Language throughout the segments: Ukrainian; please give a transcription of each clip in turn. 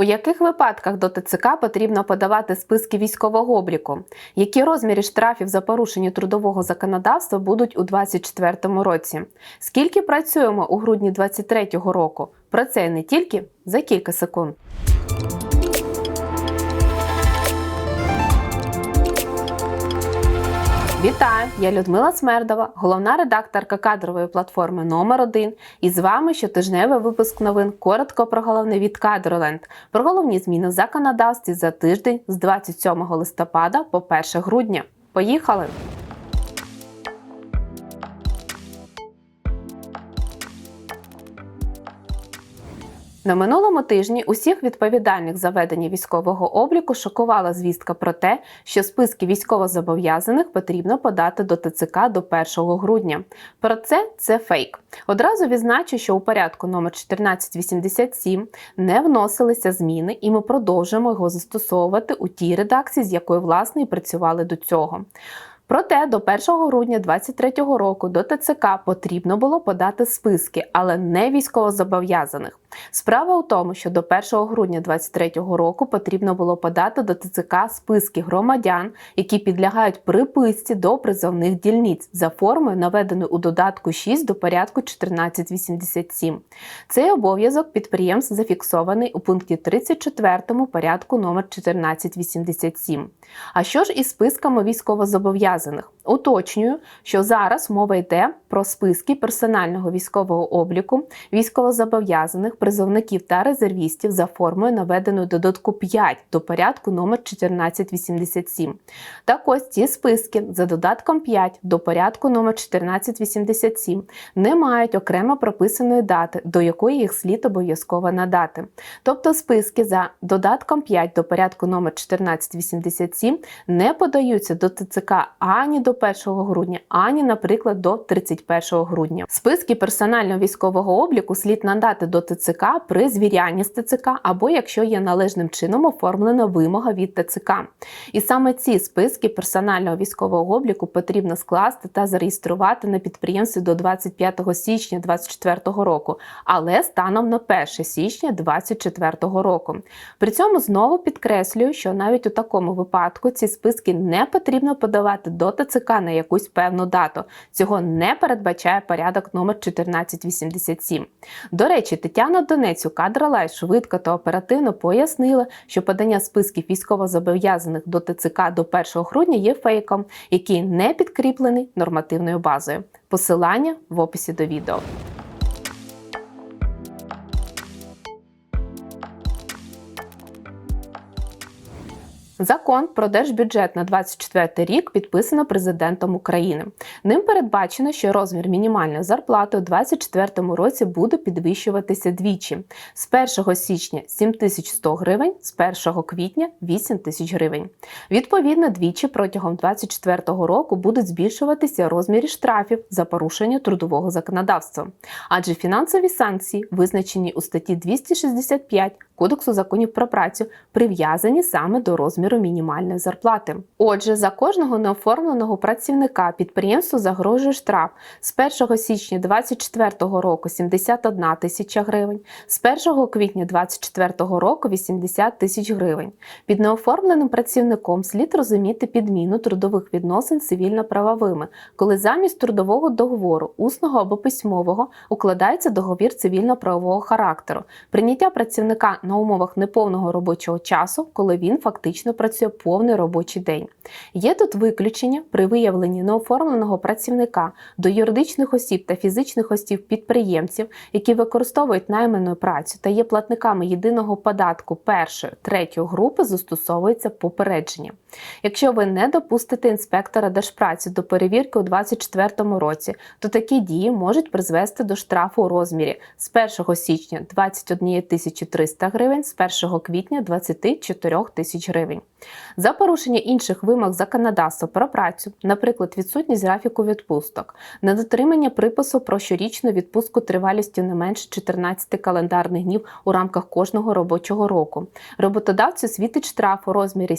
У яких випадках до ТЦК потрібно подавати списки військового обліку? Які розміри штрафів за порушення трудового законодавства будуть у 2024 році? Скільки працюємо у грудні 2023 року? Про це не тільки за кілька секунд. Вітаю! Я Людмила Смердова, головна редакторка кадрової платформи номер 1 І з вами щотижневий випуск новин коротко про головне від Кадроленд, про головні зміни в законодавстві за тиждень з 27 листопада по 1 грудня. Поїхали! На минулому тижні усіх відповідальних за ведення військового обліку шокувала звістка про те, що списки військовозобов'язаних потрібно подати до ТЦК до 1 грудня. Про це це фейк. Одразу відзначу, що у порядку номер 1487 не вносилися зміни, і ми продовжуємо його застосовувати у тій редакції, з якою власне і працювали до цього. Проте до 1 грудня 2023 року до ТЦК потрібно було подати списки, але не військовозобов'язаних. Справа у тому, що до 1 грудня 2023 року потрібно було подати до ТЦК списки громадян, які підлягають приписці до призовних дільниць за формою, наведеною у додатку 6 до порядку 1487. Цей обов'язок підприємств зафіксований у пункті 34 порядку номер 1487. А що ж із списками військовозобов'язаних? Уточнюю, що зараз мова йде про списки персонального військового обліку, військовозобов'язаних, призовників та резервістів за формою, наведеною додатку 5 до порядку номер 1487. Так ось ці списки за додатком 5 до порядку номер 1487 не мають окремо прописаної дати, до якої їх слід обов'язково надати. Тобто списки за додатком 5 до порядку номер 1487 не подаються до ТЦК ані до 1 грудня, ані, наприклад, до 31 грудня. Списки персонального військового обліку слід надати до ТЦК при звірянні з ТЦК або якщо є належним чином оформлена вимога від ТЦК. І саме ці списки персонального військового обліку потрібно скласти та зареєструвати на підприємстві до 25 січня 2024 року, але станом на 1 січня 2024 року. При цьому знову підкреслюю, що навіть у такому випадку ці списки не потрібно подавати до ТЦК на якусь певну дату. Цього не передбачає порядок номер 1487. До речі, Тетяна Донець у кадралай швидко та оперативно пояснила, що подання списків військовозобов'язаних до ТЦК до 1 грудня є фейком, який не підкріплений нормативною базою. Посилання в описі до відео. Закон про держбюджет на 24 рік підписано президентом України. Ним передбачено, що розмір мінімальної зарплати у 2024 році буде підвищуватися двічі: з 1 січня 7100 гривень, з 1 квітня 8 тисяч гривень. Відповідно, двічі протягом 2024 року будуть збільшуватися розміри штрафів за порушення трудового законодавства, адже фінансові санкції, визначені у статті 265 Кодексу законів про працю, прив'язані саме до розміру мінімальної зарплати. Отже, за кожного неоформленого працівника підприємству загрожує штраф з 1 січня 2024 року 71 тисяча гривень, з 1 квітня 2024 року 80 тисяч гривень. Під неоформленим працівником слід розуміти підміну трудових відносин цивільно-правовими, коли замість трудового договору, усного або письмового, укладається договір цивільно-правового характеру, прийняття працівника на умовах неповного робочого часу, коли він фактично працює повний робочий день. Є тут виключення при виявленні неоформленого працівника до юридичних осіб та фізичних осіб підприємців, які використовують найману працю та є платниками єдиного податку першої третьої групи, застосовується попередження. Якщо ви не допустите інспектора держпраці до перевірки у 2024 році, то такі дії можуть призвести до штрафу у розмірі з 1 січня 21 300 гривень, з 1 квітня 24 тисяч гривень. За порушення інших вимог законодавства про працю, наприклад, відсутність графіку відпусток, недотримання припису про щорічну відпустку тривалістю не менше 14 календарних днів у рамках кожного робочого року, роботодавцю світить штраф у розмірі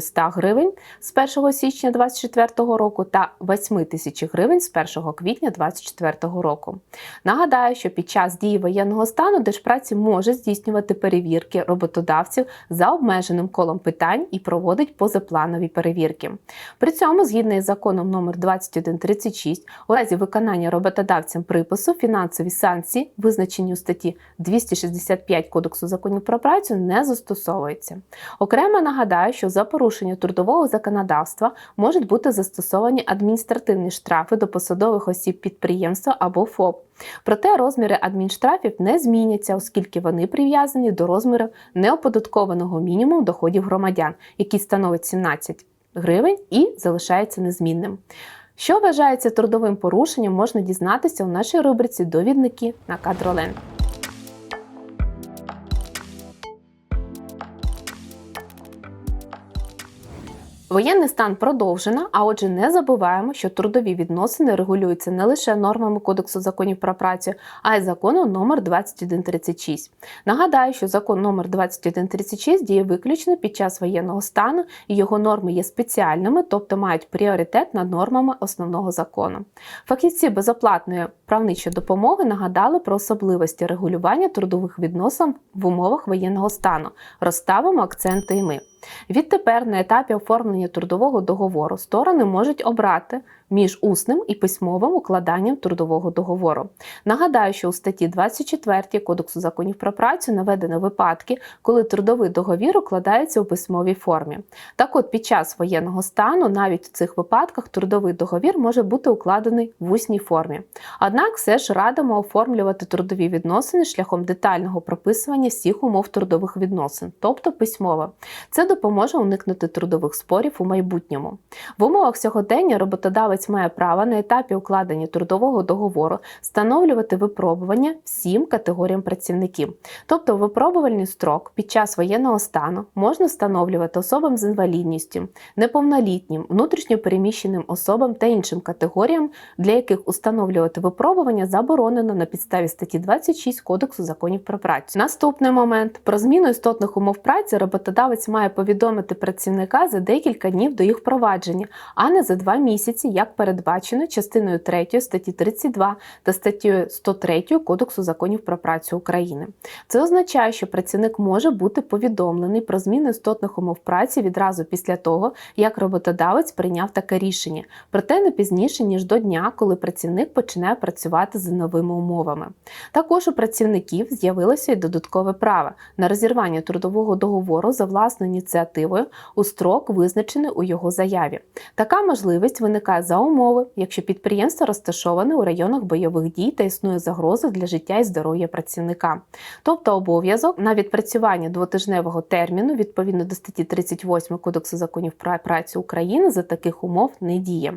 2100 гривень з 1 січня 2024 року та 8 тисяч гривень з 1 квітня 2024 року. Нагадаю, що під час дії воєнного стану Держпраці може здійснювати перевірки роботодавців за обмеженим колом питань і проводить позапланові перевірки. При цьому, згідно із законом номер 2136, у разі виконання роботодавцям припису фінансові санкції, визначені у статті 265 Кодексу законів про працю, не застосовуються. Окремо нагадаю, що за порушення трудового законодавства можуть бути застосовані адміністративні штрафи до посадових осіб підприємства або ФОП. Проте розміри адмінштрафів не зміняться, оскільки вони прив'язані до розміру неоподаткованого мінімуму доходів громадян, який становить 17 гривень і залишається незмінним. Що вважається трудовим порушенням, можна дізнатися у нашій рубриці Довідники на кадролен. Воєнний стан продовжено, а отже, не забуваємо, що трудові відносини регулюються не лише нормами Кодексу законів про працю, а й законом номер 2136. Нагадаю, що закон номер 2136 діє виключно під час воєнного стану, і його норми є спеціальними, тобто мають пріоритет над нормами основного закону. Фахівці безоплатної правничої допомоги нагадали про особливості регулювання трудових відносин в умовах воєнного стану. Розставимо акценти і ми. Відтепер на етапі оформлення трудового договору сторони можуть обрати між усним і письмовим укладанням трудового договору. Нагадаю, що у статті 24 Кодексу законів про працю наведено випадки, коли трудовий договір укладається у письмовій формі. Так от, під час воєнного стану, навіть у цих випадках, трудовий договір може бути укладений в усній формі. Однак все ж радимо оформлювати трудові відносини шляхом детального прописування всіх умов трудових відносин, тобто письмово. Це допоможе уникнути трудових спорів у майбутньому. В умовах сьогодення роботодавець має право на етапі укладення трудового договору встановлювати випробування всім категоріям працівників. Тобто, випробувальний строк під час воєнного стану можна встановлювати особам з інвалідністю, неповнолітнім, внутрішньопереміщеним особам та іншим категоріям, для яких установлювати випробування заборонено на підставі статті 26 Кодексу законів про працю. Наступний момент про зміну істотних умов праці роботодавець має повідомити працівника за декілька днів до їх впровадження, а не за два місяці, як передбачено частиною 3 статті 32 та статтею 103 Кодексу законів про працю України. Це означає, що працівник може бути повідомлений про зміну істотних умов праці відразу після того, як роботодавець прийняв таке рішення, проте не пізніше ніж до дня, коли працівник починає працювати за новими умовами. Також у працівників з'явилося й додаткове право на розірвання трудового договору за власною ініціативою у строк, визначений у його заяві. Така можливість виникає за умови, якщо підприємство розташоване у районах бойових дій та існує загроза для життя і здоров'я працівника, тобто обов'язок на відпрацювання двотижневого терміну відповідно до статті 38 Кодексу законів про працю України за таких умов не діє.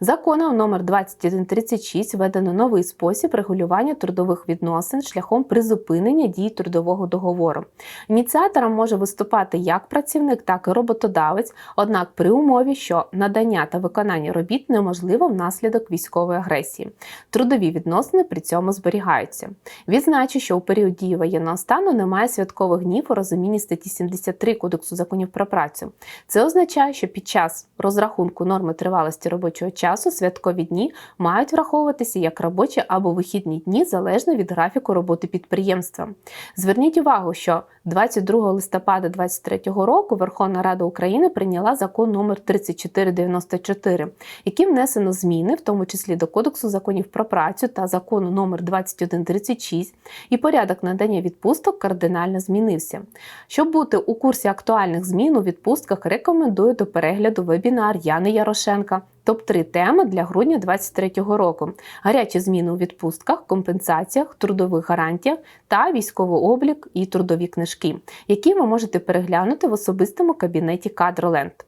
Законом номер 2136 введено новий спосіб регулювання трудових відносин шляхом призупинення дії трудового договору. Ініціатором може виступати як працівник, так і роботодавець, однак при умові, що надання та виконання робіт неможливо внаслідок військової агресії. Трудові відносини при цьому зберігаються. Відзначу, що у період дії воєнного стану немає святкових днів у розумінні статті 73 Кодексу законів про працю. Це означає, що під час розрахунку норми тривалості робочого часу святкові дні мають враховуватися як робочі або вихідні дні залежно від графіку роботи підприємства. Зверніть увагу, що 22 листопада 2023 року Верховна Рада України прийняла закон номер 3494, яким внесено зміни, в тому числі до Кодексу законів про працю та закону номер 2136, і порядок надання відпусток кардинально змінився. Щоб бути у курсі актуальних змін у відпустках, рекомендую до перегляду вебінар Яни Ярошенка. Топ-3 теми для грудня 2023 року: гарячі зміни у відпустках, компенсаціях, трудових гарантіях та військовий облік і трудові книжки, які ви можете переглянути в особистому кабінеті Кадроленд.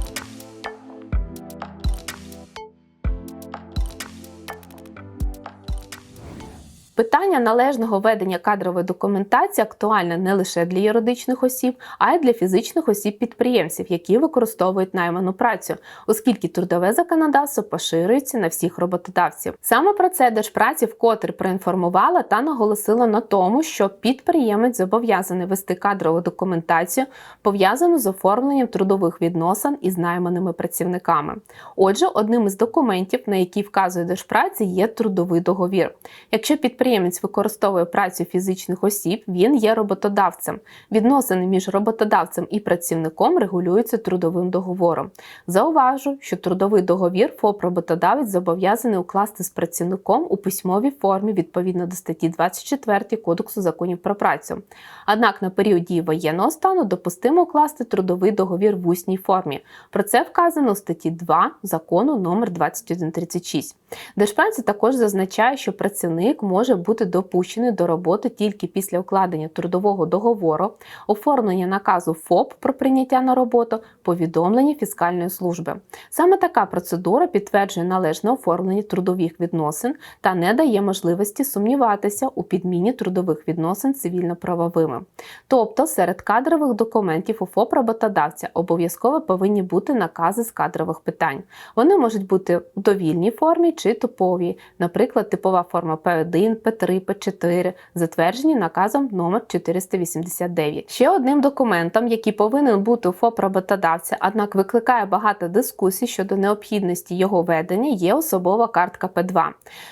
Питання належного ведення кадрової документації актуальне не лише для юридичних осіб, а й для фізичних осіб-підприємців, які використовують найману працю, оскільки трудове законодавство поширюється на всіх роботодавців. Саме про це Держпраці вкотре проінформувала та наголосила на тому, що підприємець зобов'язаний вести кадрову документацію, пов'язану з оформленням трудових відносин із найманими працівниками. Отже, одним із документів, на які вказує Держпраці, є трудовий договір. Якщо підприємець використовує працю фізичних осіб, він є роботодавцем. Відносини між роботодавцем і працівником регулюються трудовим договором. Зауважу, що трудовий договір ФОП роботодавець зобов'язаний укласти з працівником у письмовій формі відповідно до статті 24 Кодексу законів про працю. Однак на період дії воєнного стану допустимо укласти трудовий договір в усній формі. Про це вказано у статті 2 закону номер 2136. Держпраці також зазначає, що працівник може бути допущений до роботи тільки після укладення трудового договору, оформлення наказу ФОП про прийняття на роботу, повідомлення фіскальної служби. Саме така процедура підтверджує належне оформлення трудових відносин та не дає можливості сумніватися у підміні трудових відносин цивільно-правовими. Тобто серед кадрових документів у ФОП роботодавця обов'язково повинні бути накази з кадрових питань. Вони можуть бути в довільній формі чи типовій, наприклад, типова форма П1, П3, П4, затверджені наказом номер 489. Ще одним документом, який повинен бути у ФОП роботодавця, однак викликає багато дискусій щодо необхідності його ведення, є особова картка П2.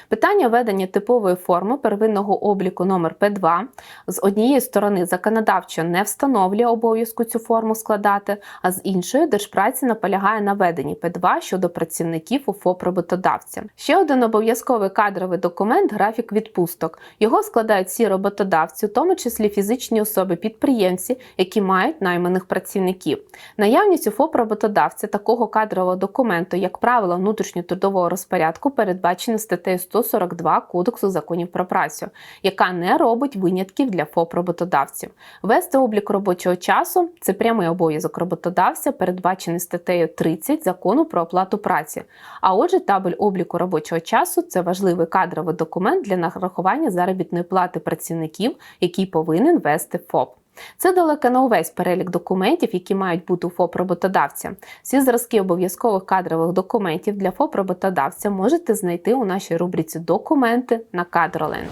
Питання ведення типової форми первинного обліку номер П2 з однієї сторони законодавчо не встановлює обов'язку цю форму складати, а з іншої держпраці наполягає на веденні П2 щодо працівників у ФОП роботодавця. Ще один обов'язковий кадровий документ графік відпусток. Його складають всі роботодавці, у тому числі фізичні особи-підприємці, які мають найманих працівників. Наявність у ФОП роботодавця такого кадрового документу, як правило, внутрішньотрудового розпорядку, передбачено статтею 142 Кодексу законів про працю, яка не робить винятків для ФОП роботодавців. Вести облік робочого часу це прямий обов'язок роботодавця, передбачений статтею 30 закону про оплату праці. А отже, табель обліку робочого часу це важливий кадровий документ для нарахування заробітної плати працівників, який повинен вести ФОП. Це далеко не увесь перелік документів, які мають бути у ФОП роботодавця. Всі зразки обов'язкових кадрових документів для ФОП роботодавця можете знайти у нашій рубриці Документи на Кадроленд.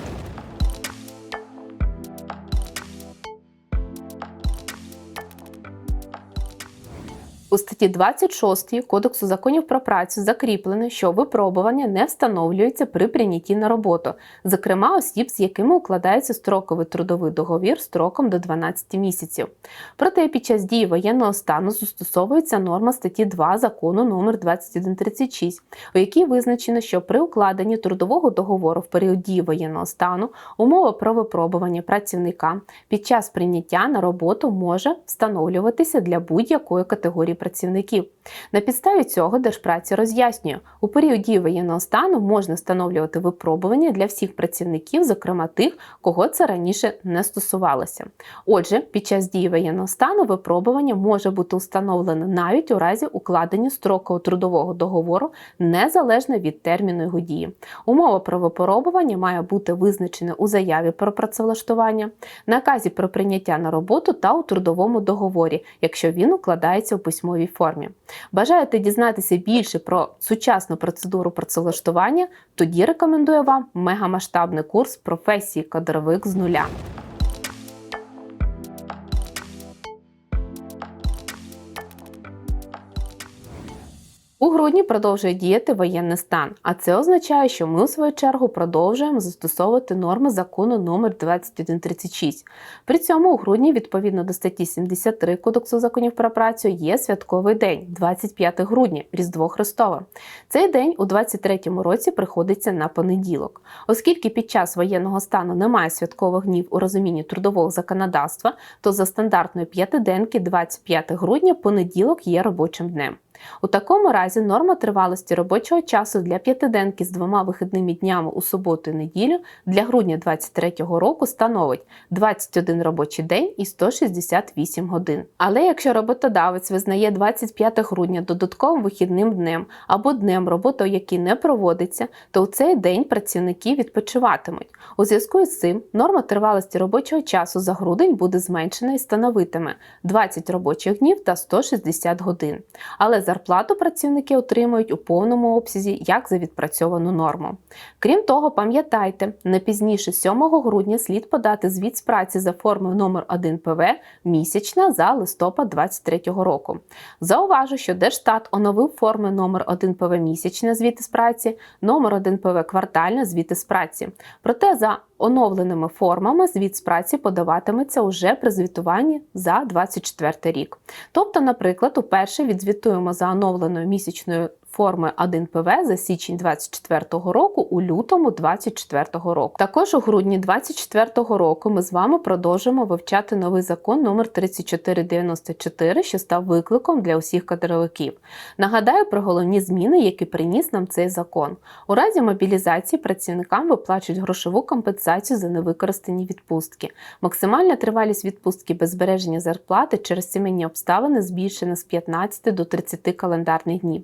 У статті 26 Кодексу законів про працю закріплено, що випробування не встановлюється при прийнятті на роботу, зокрема осіб, з якими укладається строковий трудовий договір строком до 12 місяців. Проте під час дії воєнного стану застосовується норма статті 2 закону номер 2136, у якій визначено, що при укладенні трудового договору в період дії воєнного стану умова про випробування працівника під час прийняття на роботу може встановлюватися для будь-якої категорії працівників. На підставі цього Держпраці роз'яснює, у період дії воєнного стану можна встановлювати випробування для всіх працівників, зокрема тих, кого це раніше не стосувалося. Отже, під час дії воєнного стану випробування може бути установлено навіть у разі укладення строкового трудового договору незалежно від терміну його дії. Умова про випробування має бути визначена у заяві про працевлаштування, наказі про прийняття на роботу та у трудовому договорі, якщо він укладається у письмовій формі. Бажаєте дізнатися більше про сучасну процедуру працевлаштування? Тоді рекомендую вам мегамасштабний курс професії кадровик з нуля. У грудні продовжує діяти воєнний стан, а це означає, що ми у свою чергу продовжуємо застосовувати норми закону номер 2136. При цьому у грудні, відповідно до статті 73 Кодексу законів про працю, є святковий день 25 грудня, Різдво Христове. Цей день у 23-му році приходиться на понеділок. Оскільки під час воєнного стану немає святкових днів у розумінні трудового законодавства, то за стандартної п'ятиденки 25 грудня понеділок є робочим днем. У такому разі норма тривалості робочого часу для п'ятиденки з двома вихідними днями у суботу і неділю для грудня 2023 року становить 21 робочий день і 168 годин. Але якщо роботодавець визнає 25 грудня додатковим вихідним днем або днем, робота який не проводиться, то у цей день працівники відпочиватимуть. У зв'язку з цим норма тривалості робочого часу за грудень буде зменшена і становитиме 20 робочих днів та 160 годин. Але зарплату працівники отримують у повному обсязі як за відпрацьовану норму. Крім того, пам'ятайте, не пізніше 7 грудня слід подати звіт з праці за формою номер 1 ПВ місячна за листопад 2023 року. Зауважу, що Держстат оновив форми номер 1 ПВ місячна звіти з праці, номер 1 ПВ квартальна звіти з праці. Проте за оновленими формами звіт з праці подаватиметься уже при звітуванні за 2024 рік. Тобто, наприклад, уперше відзвітуємо за оновленою місячною форми 1 ПВ за січень 2024 року у лютому 2024 року. Також у грудні 2024 року ми з вами продовжимо вивчати новий закон номер 3494, що став викликом для усіх кадровиків. Нагадаю про головні зміни, які приніс нам цей закон. У разі мобілізації працівникам виплачують грошову компенсацію за невикористані відпустки. Максимальна тривалість відпустки без збереження зарплати через сімейні обставини збільшена з 15 до 30 календарних днів.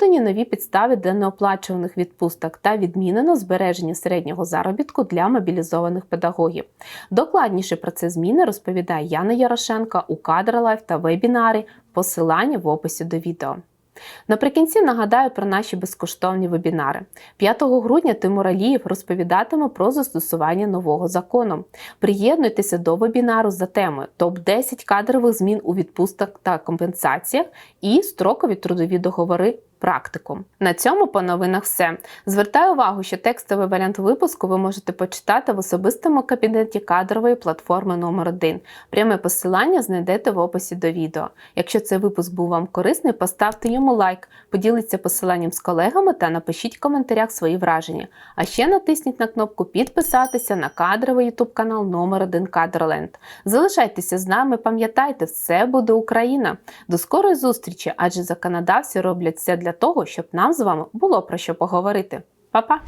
Додані нові підстави для неоплачуваних відпусток та відмінено збереження середнього заробітку для мобілізованих педагогів. Докладніше про це зміни розповідає Яна Ярошенка у Кадралайф та вебінарі, посилання в описі до відео. Наприкінці нагадаю про наші безкоштовні вебінари. 5 грудня Тимур Алієв розповідатиме про застосування нового закону. Приєднуйтеся до вебінару за темою топ-10 кадрових змін у відпустках та компенсаціях і строкові трудові договори. Практикум. На цьому по новинах все. Звертаю увагу, що текстовий варіант випуску ви можете почитати в особистому кабінеті кадрової платформи номер 1 Пряме посилання знайдете в описі до відео. Якщо цей випуск був вам корисний, поставте йому лайк, поділіться посиланням з колегами та напишіть в коментарях свої враження. А ще натисніть на кнопку підписатися на кадровий YouTube канал номер 1 Кадроленд. Залишайтеся з нами, пам'ятайте, все буде Україна. До скорої зустрічі, адже законодавці роблять все для того, щоб нам з вами було про що поговорити. Па-па!